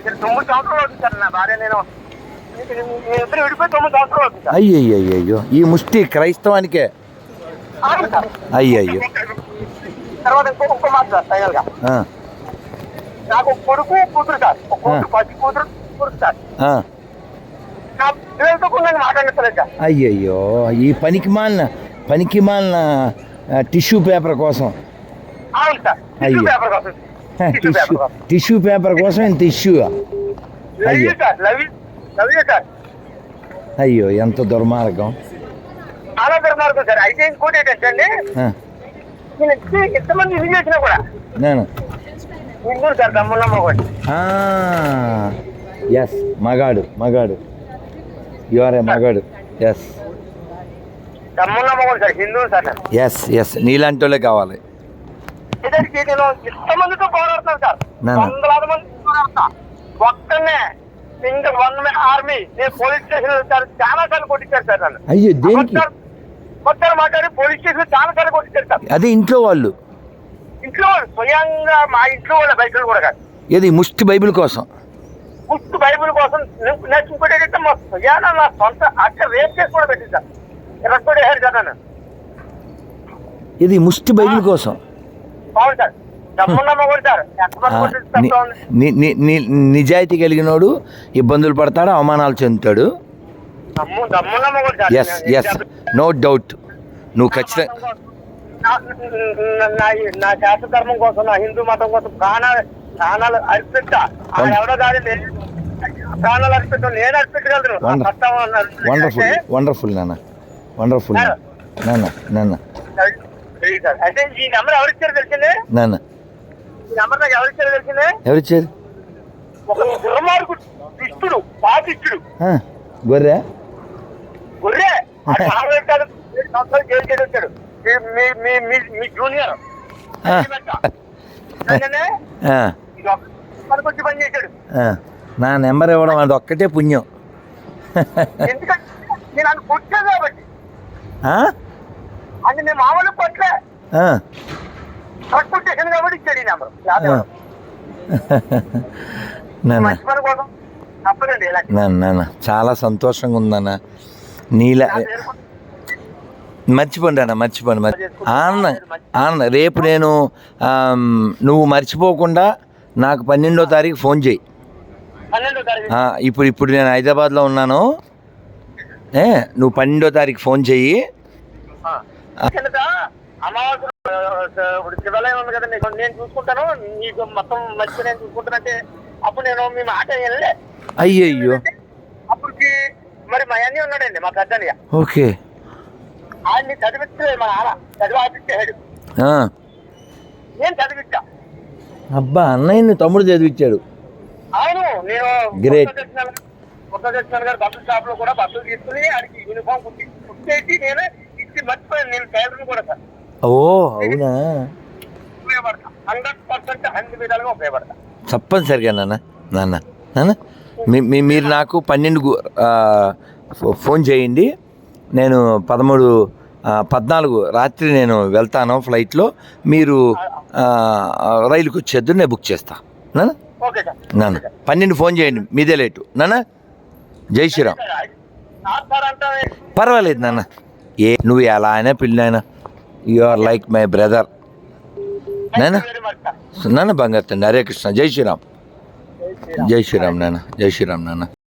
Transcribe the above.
వచ్చేసారు తొమ్మిది సంవత్సరాలు అవుతుంది సార్ నా భార్య. నేను మీ ఇద్దరు విడిపోయి తొమ్మిది సంవత్సరాలు అవుతుంది సార్. అయ్యయ్యో ఈ ముష్టి క్రైస్తవానికే. అవును సార్. అయ్యయ్యో. తర్వాత ఇంకో ఇంకో మాట సార్ ఫైనల్గా. ఆ, నాకు ఒక కొడుకు కూతురు సార్. ఒక కూతురు పసి కూతురు కూతురు సార్. ఆ. నా పిల్లలతో కూడా నేను మాట్లాడలేదు సార్. అయ్యయ్యో ఈ పనికి మాలిన పనికి మాలిన టిష్యూ పేపర్ కోసం. అవును సార్ అయ్యో. టిష్యూ పేపర్ కోసం. టిష్యూ పేపర్ కోసం ఇంత ఇష్యూ అయ్యో. అయ్యో ఎంత దుర్మార్గం. చాలా దుర్మార్గం సార్. అయితే ఇంకోటి ఏంటంటే నేను ఇంత- ఇంతమంది ఇది చేసినా కూడా నేను. ఇంకోటి సార్ ఎస్ మగాడు. మగాడు యు ఆర్ ఏ మగాడు. Yes sir Hindu sir yes yes నీలాంటి వాళ్ళే కావాలి. నేను. ఇంతమందితో పోరాడుతాను సార్. వందలాది మంది పోరాడతా ఒక్కనే వన్ మ్యాన్ ఆర్మీ నేను పోలీస్ స్టేషన్ సార్ చాలా సార్లు కొట్టించారు సార్ నన్ను. అయ్యో దేనికి? కొట్టారు మాట్లాడి పోలీస్ స్టేషన్ చాలా సార్లు కొట్టించారు సార్. అదే ఇంట్లో వాళ్ళు? ఇంట్లో వాళ్ళు స్వయంగా మా ఇంట్లో వాళ్ళ బయట కూడా కాదు. ఏది ముష్టి బైబిల్ కోసం? పుస్తు బైబిల్ కోసం నేను- నాకు ఇంకోటి ఏంటంటే మా స్వయాన నా సొంత అక్క రేప్ చేసి కూడా పెట్టింది సార్. రక్కోడి హెడ్ సార్ నన్ను. ఇది ముష్టి బైబిల్ కోసం? అవును సార్. నిజాయితీ కలిగినోడు ఇబ్బందులు పడతాడు అవమానాలు చెందుతాడు. ఎస్ ఎస్ నో డౌట్ నువ్వు ఖచ్చితంగా నా- శాస్త్ర ధర్మం కోసం నా హిందూ మతం కోసం ప్రాణాలు ప్రాణాలు అర్పిస్తా. ఎవరో ప్రాణాలు నేను అర్పించగలను. వండర్ఫుల్ వండర్ఫుల్ నాన్న. వండర్ఫుల్ నాన్న. నాన్న. అయితే ఈ నెంబర్ ఎవరు ఇచ్చారో తెలిసిందే? నాన్న. ఈ నెంబర్ నాకు ఎవరు ఇచ్చారో తెలిసిందే? ఎవరిచ్చారు ఒక దుర్మార్గుడు ఇస్తుడు పాపిస్తుడు ఆ, గొర్రె? గొర్రె? అది మామూలు కాదు ఏడు సంవత్సరాలు జైలు చేసి వచ్చాడు మీ- మీ మీ మీ మీ జూనియర్. ఆ. అందుకనే ఆ, ఇది ఒక పనికొచ్చి పని చేశాడు. ఆ. నా నెంబర్ ఇవ్వడం అది ఒక్కటే పుణ్యం. ఎందుకంటే నేను ఆయన కొట్టాను కాబట్టి. నేను మామూలు కొట్టేసాను కాబట్టి ఇచ్చాడు ఈ నెంబర్. నాన్న చాలా సంతోషంగా ఉందన్న నీలా మర్చిపోండి అన్న మర్చిపోండి మర్చి ఆనంద ఆనంద రేపు నేను నువ్వు మర్చిపోకుండా నాకు పన్నెండో తారీఖు ఫోన్ చేయి. ఇప్పుడు ఇప్పుడు నేను హైదరాబాద్లో ఉన్నాను. ఏ నువ్వు పన్నెండో తారీఖు ఫోన్ చెయ్యి అమావాస్య ఇప్పుడు శివాలయం ఉంది నేను చూసుకుంటాను నీకు మొత్తం మంచిగా నేను చూసుకుంటానంటే అప్పుడు నేను మీ మాట వెళ్ళలే అయ్యయ్యో. అప్పటికి మరి మా అన్నీ ఉన్నాడండి మా పెద్దన్నయ్య. ఓకే. ఆయన్ని చదివించలేదు మా నాన్న చదివి ఆపించాడు ఆ. నేను చదివించా. అబ్బా అన్నయ్యని తమ్ముడు చదివించాడు. అవును నేను Great. కొత్త దర్శనాలు కొత్త దర్శనాలు గారు బస్సు షాప్లో కూడా బస్సులు తీసుకుని ఆడికి యూనిఫామ్ కుట్టి కుట్టేసి నేను ఇచ్చి మర్చిపోయాను నేను టైలర్ కూడా సార్ ఓ అవునా ఉపయోగపడతా హండ్రెడ్ పర్సెంట్ అన్ని విధాలుగా ఉపయోగపడతా తప్పనిసరిగా నాన్న నాన్న నాన్న మీ- మీరు నాకు పన్నెండు ఫోన్ చేయండి నేను పదమూడు పద్నాలుగు రాత్రి నేను వెళ్తాను ఫ్లైట్లో మీరు రైలుకి వచ్చేద్దు నేను బుక్ చేస్తా నాన్న పన్నెండు ఫోన్ చేయండి మీదే లేటు నాన్న జై శ్రీరామ్ పర్వాలేదు నాన్న ఏ నువ్వు ఎలా అయినా పిల్లనైనా you are like my brother sir నాన్న బంగారు తండ్రి. హరే కృష్ణ. జై శ్రీరామ్. జై శ్రీరామ్. నాన్న జై శ్రీరామ్ నాన్న